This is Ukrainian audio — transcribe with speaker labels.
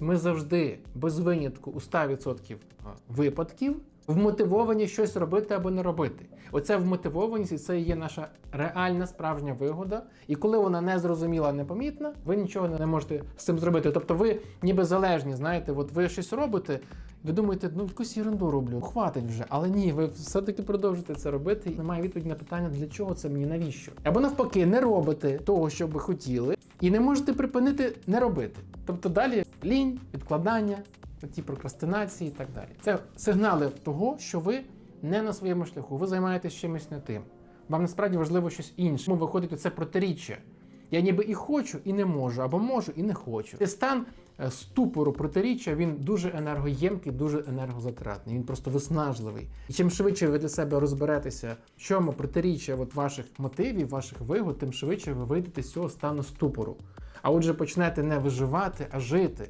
Speaker 1: Ми завжди без винятку у 100% випадків вмотивовані щось робити або не робити. Оця вмотивованість і це є наша реальна справжня вигода. І коли вона не зрозуміла, непомітна, ви нічого не можете з цим зробити. Тобто ви ніби залежні, знаєте, от ви щось робите. Ви думаєте, ну якусь ерунду роблю, хватить вже. Але ні, ви все-таки продовжуєте це робити. І немає відповіді на питання, для чого це мені, навіщо? Або навпаки, не робите того, що ви хотіли, і не можете припинити не робити. Тобто далі лінь, відкладання, ті прокрастинації і так далі. Це сигнали того, що ви не на своєму шляху, ви займаєтесь чимось не тим. Вам насправді важливо щось інше. Тому виходить оце протиріччя. Я ніби і хочу, і не можу, або можу, і не хочу. Цей стан е, ступору протиріччя він дуже енергоємкий, дуже енергозатратний. Він просто виснажливий. І чим швидше ви для себе розберетеся, в чому протиріччя от ваших мотивів, ваших вигод, тим швидше ви вийдете з цього стану ступору. А отже, почнете не виживати, а жити.